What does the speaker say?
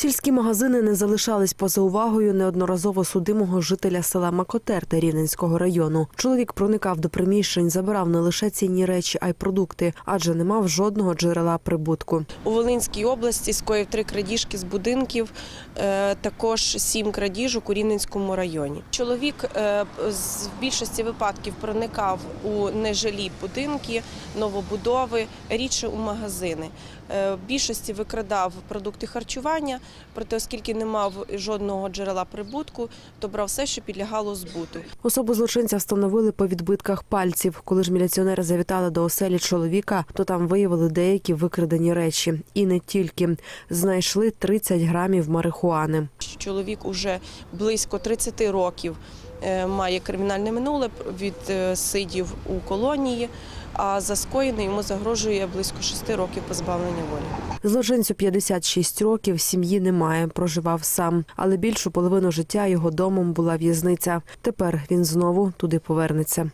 Сільські магазини не залишались поза увагою неодноразово судимого жителя села Макотерте Рівненського району. Чоловік проникав до приміщень, забирав не лише цінні речі, а й продукти, адже не мав жодного джерела прибутку. У Волинській області скоїв три крадіжки з будинків, е, також сім крадіжок у Рівненському районі. Чоловік е, з- більшості випадків проникав у нежилі будинки, новобудови, рідше у магазини. Е, В більшості викрадав продукти харчування, проте, оскільки не мав жодного джерела прибутку, то брав все, що підлягало збуту. Особу злочинця встановили по відбитках пальців. Коли ж міліціонери завітали до оселі чоловіка, то там виявили деякі викрадені речі. І не тільки знайшли 30 грамів марихуани. Чоловік уже близько 30 років має кримінальне минуле від е, сидів у колонії, а за скоєне йому загрожує близько шести років позбавлення волі. Злочинцю 56 років, сім'ї немає, проживав сам, але більшу половину життя його домом була в'язниця. Тепер він знову туди повернеться.